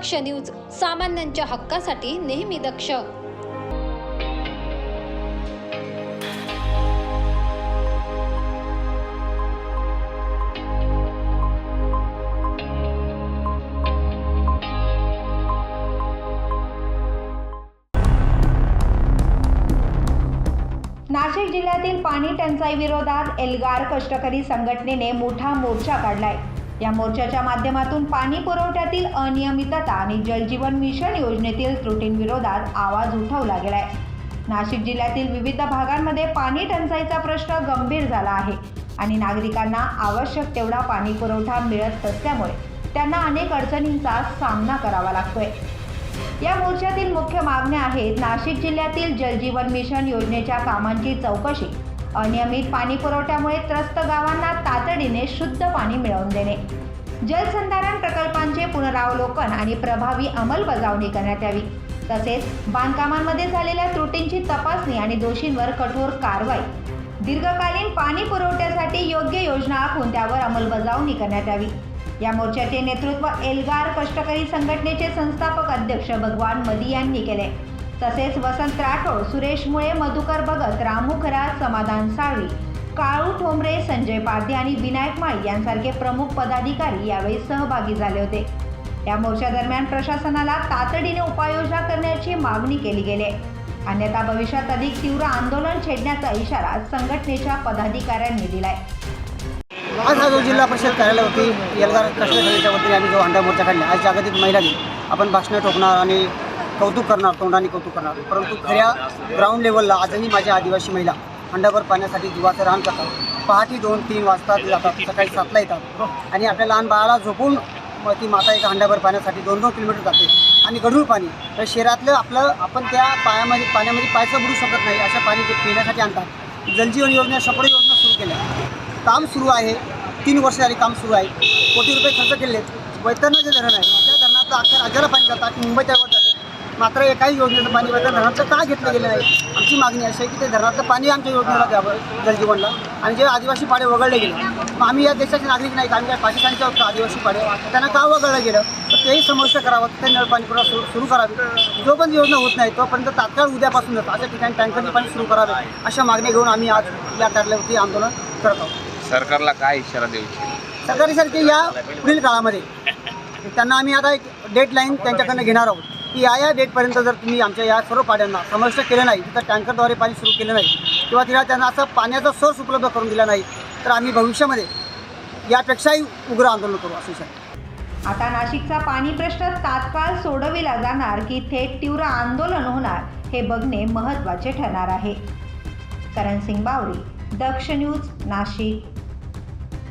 दक्ष news सामान्यांच्या हक्कासाठी नेहमी दक्ष. नाशिक जिल्ह्यातील पाणी टंचाई विरोधात एल्गार कष्टकरी संघटनेने मोठा मोर्चा काढलाय. या मोर्चाच्या माध्यमातून पाणी पुरवठ्यातील अनियमितता आणि जलजीवन मिशन योजनेतील त्रुटींविरोधात आवाज उठवला गेलाय. नाशिक जिल्ह्यातील विविध भागांमध्ये पाणी टंचाईचा प्रश्न गंभीर झाला आहे आणि नागरिकांना आवश्यक तेवढा पाणी पुरवठा मिळत नसल्यामुळे त्यांना अनेक अडचणींचा सामना करावा लागतोय. या मोर्चातील मुख्य मागण्या आहेत नाशिक जिल्ह्यातील जलजीवन मिशन योजनेच्या कामांची चौकशी अनियमित पाणी पुरवठ्यामुळे त्रस्त गावांना तातडीने शुद्ध पाणी मिळवून देणे. जलसंधारण प्रकल्पांचे पुनरावलोकन आणि प्रभावी अंमलबजावणी करण्यात यावी. तसेच बांधकामांमध्ये झालेल्या त्रुटींची तपासणी आणि दोषींवर कठोर कारवाई. दीर्घकालीन पाणी पुरवठ्यासाठी योग्य योजना आखून त्यावर अंमलबजावणी करण्यात यावी. या मोर्चाचे नेतृत्व एल्गार कष्टकरी संघटनेचे संस्थापक अध्यक्ष भगवान मदी यांनी केले. तसेच वसंत राठोड सुरेश मुळे मधुकर भगत रामू खरात समाधान साळवी काळू ठोंबरे संजय पाध्ये आणि विनायक माळी यांसारखे प्रमुख पदाधिकारी यावेळी सहभागी झाले होते या मोर्चा दरम्यान प्रशासनाला तातडीने उपाययोजना करण्याची मागणी केली गेली आहे. अन्यथा भविष्यात अधिक तीव्र आंदोलन छेडण्याचा इशारा संघटनेच्या पदाधिकाऱ्यांनी दिलाय आज हा जो जिल्हा परिषद कार्यालयावरती एल्गार समितीच्या वतीने आम्ही जो अंडा मोर्चा काढला आज जागतिक महिला दिन आपण भाषणं ठोकणार आणि कौतुक करणार तोंडाने कौतुक करणार. परंतु खऱ्या ग्राउंड लेवलला आजही माझ्या आदिवासी महिला अंडाभर पाण्यासाठी जीवाचं रान करतात. पहाटे दोन तीन वाजता जातात. सकाळी सातला येतात. आणि आपल्या लहान बाळाला झोपून मग ती माता एका हंड्याभर पाण्यासाठी दोन दोन किलोमीटर जाते. आणि गढूळ पाणी. तर शहरातलं आपलं आपण त्या पायामध्ये पाण्यामध्ये पायचं बुडू शकत नाही अशा पाणी ते पिण्यासाठी आणतात. जलजीवन योजना शेकडो योजना सुरू केल्या. काम सुरू आहे. तीन वर्ष झाली काम सुरू आहे. कोटी रुपये खर्च केले वैतरणा जे धरण आहे. त्या धरणाचं अख्ख्या राज्याला पाणी जातं. मुंबईच्या मुंबई मात्र एकाही योजनेचं पाणी वैतरण धरणाचं का घेतलं गेलं नाही? आमची मागणी अशी आहे की ते धरणाचं पाणी आमच्या योजनेला द्यावं जलजीवनला. आणि जे आदिवासी पाडे वगळले गेले मग आम्ही या देशाचे नागरिक नाहीत आम्ही काय पाकिस्तानचे होतो आदिवासी पाडे? त्यांना का वगळलं गेलं? तर तेही समाविष्ट करावं ते नळ पाणी पुरवठा सुरू सुरू करावी. जो पण योजना होत नाही तोपर्यंत तात्काळ उद्यापासूनच अशा ठिकाणी टँकरचे पाणी सुरू करावे अशा मागण्या घेऊन आम्ही आज या कार्यालयावरती आंदोलन करत आहोत. सरकारला काय इशारा देऊ इच्छिता? सरकारीसारखे या पुढील काळामध्ये त्यांना आम्ही आता एक डेडलाईन त्यांच्याकडनं घेणार आहोत. की या या डेटपर्यंत जर तुम्ही आमच्या या सर्व पाड्यांना समाविष्ट केलं नाही तिथं टँकरद्वारे पाणी सुरू केलं नाही किंवा तिला त्यांना असं पाण्याचा सोर्स उपलब्ध करून दिला नाही तर आम्ही भविष्यामध्ये यापेक्षाही उग्र आंदोलन करू असू शकतो आता नाशिकचा पाणी प्रश्न तात्काळ सोडविला जाणार की थेट तीव्र आंदोलन होणार हे बघणे महत्त्वाचे ठरणार आहे. करण सिंग बावरी दक्ष न्यूज नाशिक.